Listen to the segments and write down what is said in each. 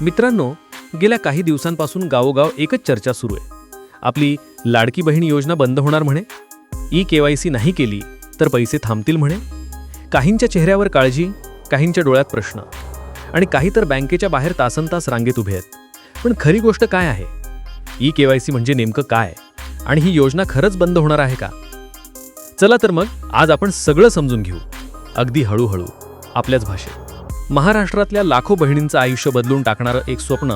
मित्रांनो गेल्या काही दिवसांपासून गावोगाव एकच चर्चा सुरू आहे. आपली लाडकी बहीण योजना बंद होणार म्हणे? ई के वाय सी नाही केली तर पैसे थांबतील म्हणे? काहींच्या चेहऱ्यावर काळजी काहींच्या डोळ्यात प्रश्न. आणि काही तर बँकेच्या बाहेर तासन तास रांगेत उभे आहेत. पण खरी गोष्ट काय आहे? ई के वाय सी म्हणजे नेमकं काय? आणि ही योजना खरंच बंद होणार आहे का? चला तर मग आज आपण सगळं समजून घेऊ. अगदी हळूहळू आपल्याच भाषेत. महाराष्ट्रातल्या लाखो बहिणींचं आयुष्य बदलून टाकणारं एक स्वप्न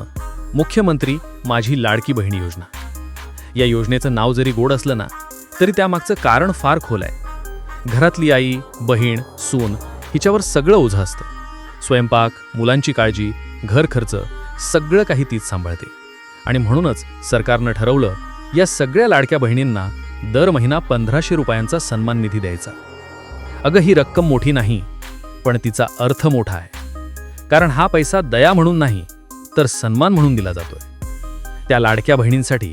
मुख्यमंत्री माझी लाडकी बहिणी योजना. या योजनेचं नाव जरी गोड असलं ना तरी त्यामागचं कारण फार खोल आहे घरातली आई बहीण सून हिच्यावर सगळं ओझं असतं. स्वयंपाक मुलांची काळजी घर खर्च सगळं काही तीच सांभाळते. आणि म्हणूनच सरकारनं ठरवलं या सगळ्या लाडक्या बहिणींना दर महिना पंधराशे रुपयांचा सन्मान निधी द्यायचा. अगं ही रक्कम मोठी नाही पण तिचा अर्थ मोठा आहे. कारण हा पैसा दया म्हणून नाही तर सन्मान म्हणून दिला जातोय. त्या लाडक्या बहिणींसाठी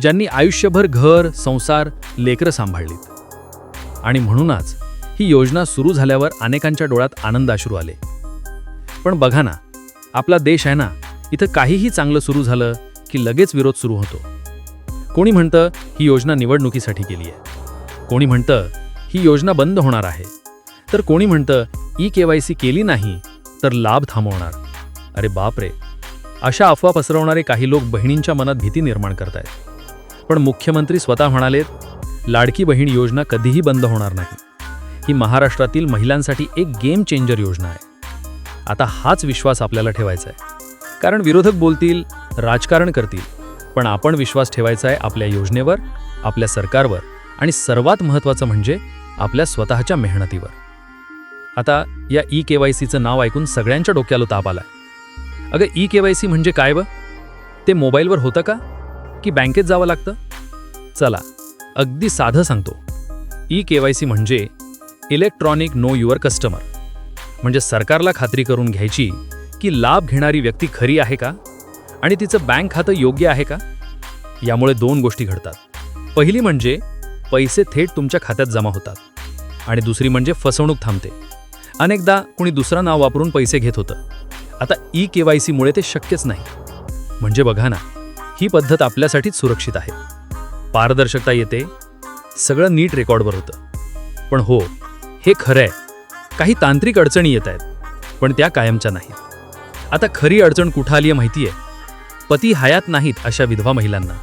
ज्यांनी आयुष्यभर घर संसार लेकरं सांभाळलीत. आणि म्हणूनच ही योजना सुरू झाल्यावर अनेकांच्या डोळ्यात आनंद अश्रू आले. पण बघा ना आपला देश आहे ना इथं काहीही चांगलं सुरू झालं की लगेच विरोध सुरू होतो. कोणी म्हणतं ही योजना निवडणुकीसाठी केली आहे. कोणी म्हणतं ही योजना बंद होणार आहे. तर कोणी म्हणतं ई के वाय सी केली नाही तर लाभ थांबवणार. अरे बाप रे अशा अफवा पसरवणारे काही लोक बहिणींच्या मनात भीती निर्माण करतायत. पण मुख्यमंत्री स्वतः म्हणालेत लाडकी बहीण योजना कधीही बंद होणार नाही. ही महाराष्ट्रातील महिलांसाठी एक गेम चेंजर योजना आहे. आता हाच विश्वास आपल्याला ठेवायचा आहे. कारण विरोधक बोलतील राजकारण करतील पण आपण विश्वास ठेवायचा आहे आपल्या योजनेवर आपल्या सरकारवर आणि सर्वात महत्त्वाचं म्हणजे आपल्या स्वतःच्या मेहनतीवर. आता या ई के वाय सीचं नाव ऐकून सगळ्यांच्या डोक्याला ताप आलाय. अगं ई के वाय सी म्हणजे काय व ते मोबाईलवर होतं का? की बँकेत जावं लागतं? चला अगदी साधं सांगतो. ई के वाय सी म्हणजे इलेक्ट्रॉनिक नो युअर कस्टमर. म्हणजे सरकारला खात्री करून घ्यायची की लाभ घेणारी व्यक्ती खरी आहे का? आणि तिचं बँक खातं योग्य आहे का? यामुळे दोन गोष्टी घडतात. पहिली म्हणजे पैसे थेट तुमच्या खात्यात जमा होतात. आणि दुसरी म्हणजे फसवणूक थांबते. अनेकदा कुणी दुसरं नाव वापरून पैसे घेत होतं. आता ई के वाय सीमुळे ते शक्यच नाही. म्हणजे बघा ना ही पद्धत आपल्यासाठीच सुरक्षित आहे. पारदर्शकता येते सगळं नीट रेकॉर्डवर होतं. पण हो हे खरं आहे काही तांत्रिक अडचणी येत आहेत पण त्या कायमच्या नाहीत. आता खरी अडचण कुठं आली आहे माहिती आहे पती हयात नाहीत अशा विधवा महिलांना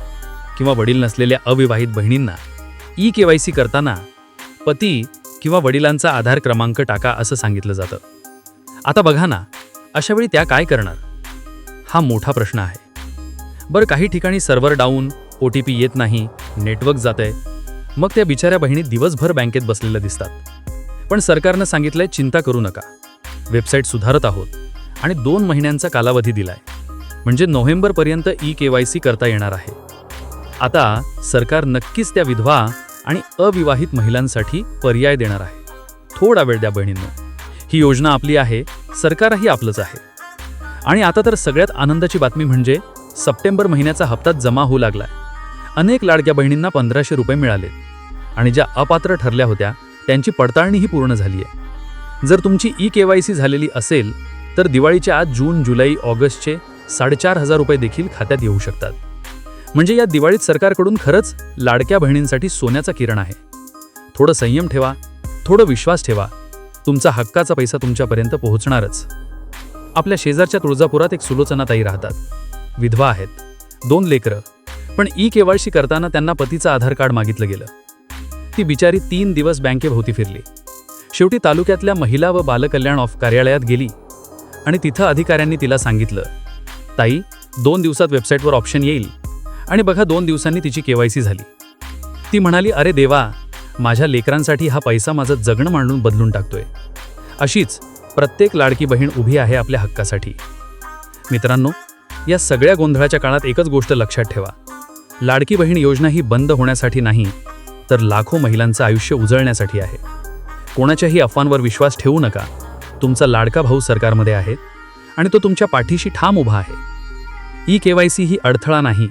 किंवा वडील नसलेल्या अविवाहित बहिणींना. ई के वाय सी करताना पती किंवा वडिलांचा आधार क्रमांक टाका असं सांगितलं जातं. आता बघा ना अशावेळी त्या काय करणार? हा मोठा प्रश्न आहे. बरं काही ठिकाणी server down O T P येत नाही नेटवर्क जात आहे मग त्या बिचाऱ्या बहिणी दिवसभर बँकेत बसलेल्या दिसतात. पण सरकारनं सांगितलंय चिंता करू नका. वेबसाईट सुधारत आहोत आणि दोन महिन्यांचा कालावधी दिलाय. म्हणजे नोव्हेंबरपर्यंत ई के वाय सी करता येणार आहे. आता सरकार नक्कीच त्या विधवा आणि अविवाहित महिलांसाठी पर्याय देणार आहे. थोडा वेळ द्या बहिणींनो. ही योजना आपली आहे सरकारही आपलंच आहे. आणि आता तर सगळ्यात आनंदाची बातमी म्हणजे सप्टेंबर महिन्याचा हप्ता जमा होऊ लागलाय. अनेक लाडक्या बहिणींना पंधराशे रुपये मिळाले. आणि ज्या अपात्र ठरल्या होत्या त्यांची पडताळणीही पूर्ण झाली आहे जर तुमची ई के वाय सी झालेली असेल तर दिवाळीच्या आज जून जुलै ऑगस्टचे साडेचार हजार रुपये देखील खात्यात येऊ शकतात. म्हणजे या दिवाळीत सरकारकडून खरंच लाडक्या बहिणींसाठी सोन्याचा किरण आहे. थोडं संयम ठेवा थोडं विश्वास ठेवा. तुमचा हक्काचा पैसा तुमच्यापर्यंत पोहोचणारच. आपल्या शेजारच्या तुळजापुरात एक सुलोचनाताई राहतात. विधवा आहेत. दोन लेकरं. पण ई केवायसी करताना त्यांना पतीचं आधार कार्ड मागितलं गेलं. ती बिचारी तीन दिवस बँकेभोवती फिरली. शेवटी तालुक्यातल्या महिला व बालकल्याण ऑफ कार्यालयात गेली आणि तिथं अधिकाऱ्यांनी तिला सांगितलं ताई दोन दिवसात वेबसाईटवर ऑप्शन येईल. आणि बघा दोन दिवसांनी तिची केवायसी झाली. ती म्हणाली अरे देवा माझ्या लेकरांसाठी हा पैसा माझं जगणं मांडून बदलून टाकतोय. अशीच प्रत्येक लाडकी बहीण उभी आहे आपल्या हक्कासाठी. मित्रांनो या सगळ्या गोंधळाच्या काळात एकच गोष्ट लक्षात ठेवा. लाडकी बहीण योजना ही बंद होण्यासाठी नाही तर लाखो महिलांचं आयुष्य उजळण्यासाठी आहे. कोणाच्याही अफवांवर विश्वास ठेवू नका. तुमचा लाडका भाऊ सरकारमध्ये आहे आणि तो तुमच्या पाठीशी ठाम उभा आहे. ई के वाय सी ही अडथळा नाही.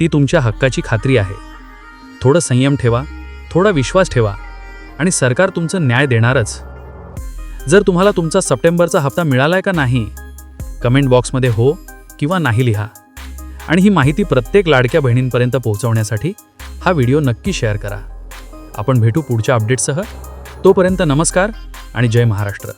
ती तुमच्या हक्काची खात्री आहे. थोडं संयम ठेवा थोडा विश्वास ठेवा आणि सरकार तुमचं न्याय देणारच. जर तुम्हाला तुमचा सप्टेंबरचा हप्ता मिळालाय का नाही कमेंट बॉक्समध्ये हो किंवा नाही लिहा. आणि ही माहिती प्रत्येक लाडक्या बहिणींपर्यंत पोहोचवण्यासाठी हा व्हिडिओ नक्की शेअर करा. आपण भेटू पुढच्या अपडेटसह तोपर्यंत नमस्कार आणि जय महाराष्ट्र.